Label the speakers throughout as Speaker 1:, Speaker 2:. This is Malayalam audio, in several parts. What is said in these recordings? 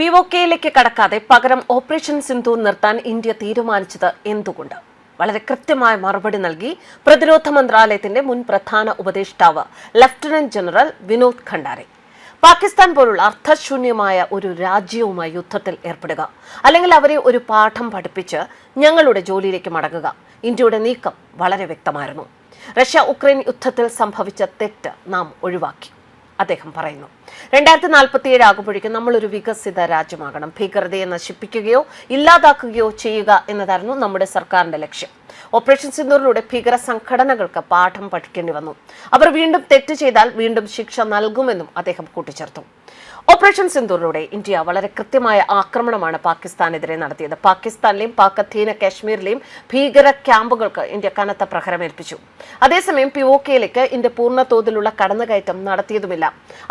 Speaker 1: പി ഒ കെയിലേക്ക് കടക്കാതെ പകരം ഓപ്പറേഷൻ സിന്ധു നിർത്താൻ ഇന്ത്യ തീരുമാനിച്ചത് എന്തുകൊണ്ട്? വളരെ കൃത്യമായ മറുപടി നൽകി പ്രതിരോധ മന്ത്രാലയത്തിന്റെ മുൻ പ്രധാന ഉപദേഷ്ടാവ് ലഫ്റ്റനന്റ് ജനറൽ വിനോദ് ഖണ്ഡാരെ. പാകിസ്ഥാൻ പോലുള്ള അർത്ഥശൂന്യമായ ഒരു രാജ്യവുമായി യുദ്ധത്തിൽ ഏർപ്പെടുക അല്ലെങ്കിൽ അവരെ ഒരു പാഠം പഠിപ്പിച്ച് ഞങ്ങളുടെ ജോലിയിലേക്ക് മടങ്ങുക. ഇന്ത്യയുടെ നീക്കം വളരെ വ്യക്തമായിരുന്നു. റഷ്യ ഉക്രൈൻ യുദ്ധത്തിൽ സംഭവിച്ച തെറ്റ് നാം ഒഴിവാക്കി. അദ്ദേഹം പറയുന്നു. രണ്ടായിരത്തി നാൽപ്പത്തിയേഴ് ആകുമ്പോഴേക്കും നമ്മളൊരു വികസിത രാജ്യമാകണം. ഭീകരതയെ നശിപ്പിക്കുകയോ ഇല്ലാതാക്കുകയോ ചെയ്യുക എന്നതായിരുന്നു നമ്മുടെ സർക്കാരിന്റെ ലക്ഷ്യം. ഓപ്പറേഷൻ സിന്ദൂറിലൂടെ ഭീകര സംഘടനകൾക്ക് പാഠം പഠിക്കേണ്ടി വന്നു. അവർ വീണ്ടും തെറ്റ് ചെയ്താൽ വീണ്ടും ശിക്ഷ നൽകുമെന്നും അദ്ദേഹം കൂട്ടിച്ചേർത്തു. ഓപ്പറേഷൻ സിന്ധൂറിലൂടെ ഇന്ത്യ വളരെ കൃത്യമായ ആക്രമണമാണ് പാകിസ്ഥാനെതിരെ നടത്തിയത്. പാകിസ്ഥാനിലെയും പാക് അധീന കാശ്മീരിലെയും ഭീകര ക്യാമ്പുകൾക്ക് ഇന്ത്യ കനത്ത പ്രഹരമേൽപ്പിച്ചു. അതേസമയം പി ഒ കെയിലേക്ക് ഇന്ത്യ പൂർണ തോതിലുള്ള കടന്നുകയറ്റം നടത്തിയതുമില്ല.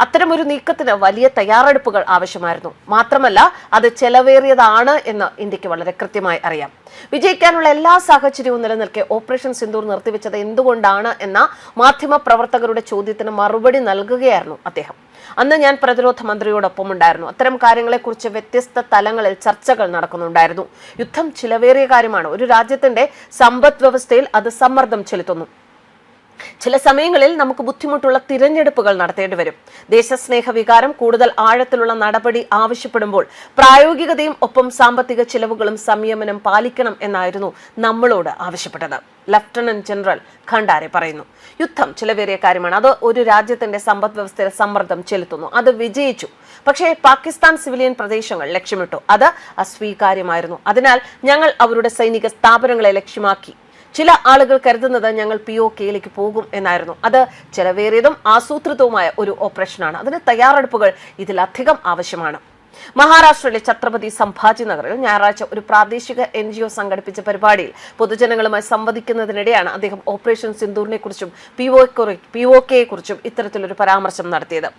Speaker 1: അത്തരമൊരു നീക്കത്തിന് വലിയ തയ്യാറെടുപ്പുകൾ ആവശ്യമായിരുന്നു. മാത്രമല്ല അത് ചെലവേറിയതാണ് എന്ന് ഇന്ത്യയ്ക്ക് വളരെ കൃത്യമായി അറിയാം. വിജയിക്കാനുള്ള എല്ലാ സാഹചര്യവും നിലനിൽക്കെ ഓപ്പറേഷൻ സിന്ധൂർ നിർത്തിവെച്ചത് എന്തുകൊണ്ടാണ് എന്ന മാധ്യമ പ്രവർത്തകരുടെ ചോദ്യത്തിന് മറുപടി നൽകുകയായിരുന്നു അദ്ദേഹം. അന്ന് ഞാൻ പ്രതിരോധ മന്ത്രിയോടൊപ്പം ഉണ്ടായിരുന്നു അത്തരം കാര്യങ്ങളെക്കുറിച്ച് വ്യത്യസ്ത തലങ്ങളിൽ ചർച്ചകൾ നടക്കുന്നുണ്ടായിരുന്നു. യുദ്ധം ചിലവേറിയ കാര്യമാണ്. ഒരു രാജ്യത്തിന്റെ സമ്പദ് വ്യവസ്ഥയിൽ അത് സമ്മർദ്ദം ചെലുത്തുന്നു. ചില സമയങ്ങളിൽ നമുക്ക് ബുദ്ധിമുട്ടുള്ള തിരഞ്ഞെടുപ്പുകൾ നടത്തേണ്ടി വരും. ദേശസ്നേഹ വികാരം കൂടുതൽ ആഴത്തിലുള്ള നടപടി ആവശ്യപ്പെടുമ്പോൾ പ്രായോഗികതയും ഒപ്പം സാമ്പത്തിക ചിലവുകളും സംയമനം പാലിക്കണം എന്നായിരുന്നു നമ്മളോട് ആവശ്യപ്പെട്ടത്. ലഫ്റ്റനന്റ് ജനറൽ ഖണ്ഡാരെ പറയുന്നു. യുദ്ധം ചിലവേറിയ കാര്യമാണ്. അത് ഒരു രാജ്യത്തിന്റെ സമ്പദ് വ്യവസ്ഥയിൽ സമ്മർദ്ദം ചെലുത്തുന്നു. അത് വിജയിച്ചു. പക്ഷേ പാകിസ്ഥാൻ സിവിലിയൻ പ്രദേശങ്ങൾ ലക്ഷ്യമിട്ടു. അത് അസ്വീകാര്യമായിരുന്നു. അതിനാൽ ഞങ്ങൾ അവരുടെ സൈനിക സ്ഥാപനങ്ങളെ ലക്ഷ്യമാക്കി. ചില ആളുകൾ കരുതുന്നത് ഞങ്ങൾ പി ഒ കെയിലേക്ക് പോകും എന്നായിരുന്നു. അത് ചെലവേറിയതും ആസൂത്രിതവുമായ ഒരു ഓപ്പറേഷനാണ് അതിന് തയ്യാറെടുപ്പുകൾ ഇതിലധികം ആവശ്യമാണ്. മഹാരാഷ്ട്രയിലെ ഛത്രപതി സംഭാജി നഗറിൽ ഞായറാഴ്ച ഒരു പ്രാദേശിക എൻ ജി ഒ സംഘടിപ്പിച്ച പരിപാടിയിൽ പൊതുജനങ്ങളുമായി സംവദിക്കുന്നതിനിടെയാണ് അദ്ദേഹം ഓപ്പറേഷൻ സിന്ദൂറിനെ കുറിച്ചും പി ഒ കെയെ കുറിച്ചും ഇത്തരത്തിലൊരു പരാമർശം നടത്തിയത്.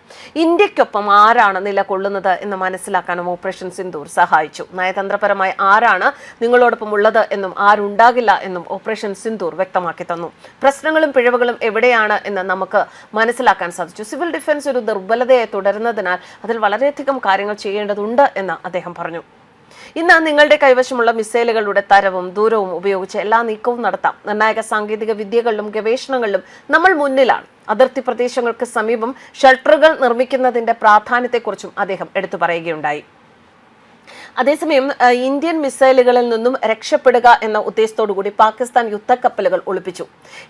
Speaker 1: ഇന്ത്യക്കൊപ്പം ആരാണ് നിലകൊള്ളുന്നത് എന്ന് മനസ്സിലാക്കാനും ഓപ്പറേഷൻ സിന്ദൂർ സഹായിച്ചു. നയതന്ത്രപരമായി ആരാണ് നിങ്ങളോടൊപ്പം ഉള്ളത് എന്നും ആരുണ്ടാകില്ല എന്നും ഓപ്പറേഷൻ സിന്ദൂർ വ്യക്തമാക്കി തന്നു. പ്രശ്നങ്ങളും പിഴവുകളും എവിടെയാണ് എന്ന് നമുക്ക് മനസ്സിലാക്കാൻ സാധിച്ചു. സിവിൽ ഡിഫൻസ് ഒരു ദുർബലതയെ തുടരുന്നതിനാൽ അതിൽ വളരെയധികം കാര്യങ്ങൾ ചെയ്യേണ്ടതുണ്ട് എന്ന് അദ്ദേഹം പറഞ്ഞു. ഇന്ന് നിങ്ങളുടെ കൈവശമുള്ള മിസൈലുകളുടെ തരവും ദൂരവും ഉപയോഗിച്ച് എല്ലാ നീക്കവും നടത്താം. നിർണായക സാങ്കേതിക വിദ്യകളിലും ഗവേഷണങ്ങളിലും നമ്മൾ മുന്നിലാണ്. അതിർത്തി പ്രദേശങ്ങൾക്ക് സമീപം ഷെൽട്ടറുകൾ നിർമ്മിക്കുന്നതിന്റെ പ്രാധാന്യത്തെക്കുറിച്ചും അദ്ദേഹം എടുത്തു പറയുകയുണ്ടായി. അതേസമയം ഇന്ത്യൻ മിസൈലുകളിൽ നിന്നും രക്ഷപ്പെടുക എന്ന ഉദ്ദേശത്തോടു കൂടി പാകിസ്ഥാൻ യുദ്ധക്കപ്പലുകൾ ഒളിപ്പിച്ചു.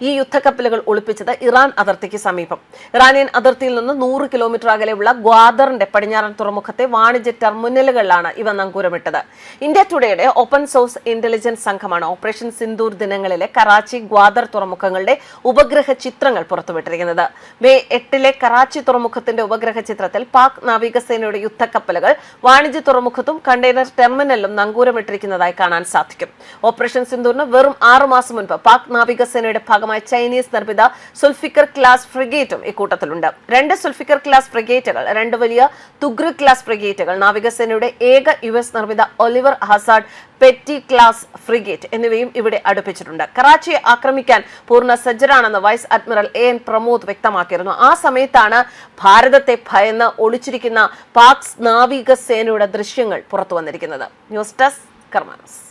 Speaker 1: ഈ യുദ്ധക്കപ്പലുകൾ ഒളിപ്പിച്ചത് ഇറാൻ അതിർത്തിക്ക് സമീപം. ഇറാനിയൻ അതിർത്തിയിൽ നിന്ന് നൂറ് കിലോമീറ്റർ അകലെയുള്ള ഗ്വാദറിന്റെ പടിഞ്ഞാറൻ തുറമുഖത്തെ വാണിജ്യ ടെർമിനലുകളിലാണ് ഇവ നങ്കൂരമിട്ടത്. ഇന്ത്യ ടുഡേയുടെ ഓപ്പൺ സോഴ്സ് ഇന്റലിജൻസ് സംഘമാണ് ഓപ്പറേഷൻ സിന്ദൂർ ദിനങ്ങളിലെ കറാച്ചി ഗ്വാദർ തുറമുഖങ്ങളുടെ ഉപഗ്രഹ ചിത്രങ്ങൾ പുറത്തുവിട്ടിരിക്കുന്നത്. മെയ് എട്ടിലെ കറാച്ചി തുറമുഖത്തിന്റെ ഉപഗ്രഹ ചിത്രത്തിൽ പാക് നാവികസേനയുടെ യുദ്ധക്കപ്പലുകൾ വാണിജ്യ തുറമുഖത്തും കണ്ടെയ്നർ ടെർമിനലിലും നങ്കൂരമിട്ടിരിക്കുന്നതായി കാണാൻ സാധിക്കും. ഓപ്പറേഷൻ സിന്ദൂറിന് വെറും ആറുമാസം മുൻപ് പാക് നാവികസേനയുടെ ഭാഗമായ ചൈനീസ് നിർമ്മിത സുൽഫിക്കർ ക്ലാസ് ഫ്രിഗേറ്റും ഇക്കൂട്ടത്തിലുണ്ട്. രണ്ട് സുൽഫിക്കർ ക്ലാസ് ഫ്രിഗേറ്റുകൾ രണ്ട് വലിയ തുഗ്ര ക്ലാസ് ഫ്രിഗേറ്റുകൾ നാവികസേനയുടെ ഏക യു എസ് നിർമ്മിത Oliver Hazard Perry class frigate എന്നിവയും ഇവിടെ അടുപ്പിച്ചിട്ടുണ്ട്. കറാച്ചിയെ ആക്രമിക്കാൻ പൂർണ സജ്ജരാണെന്ന് vice admiral A N Pramod വ്യക്തമാക്കിയിരുന്നു. ആ സമയത്താണ് ഭാരതത്തെ ഭയന്ന് ഒളിച്ചിരിക്കുന്ന പാക് നാവികസേനയുടെ ദൃശ്യങ്ങൾ പുറത്തു വന്നിരിക്കുന്നത്. News desk കർമാനസ്.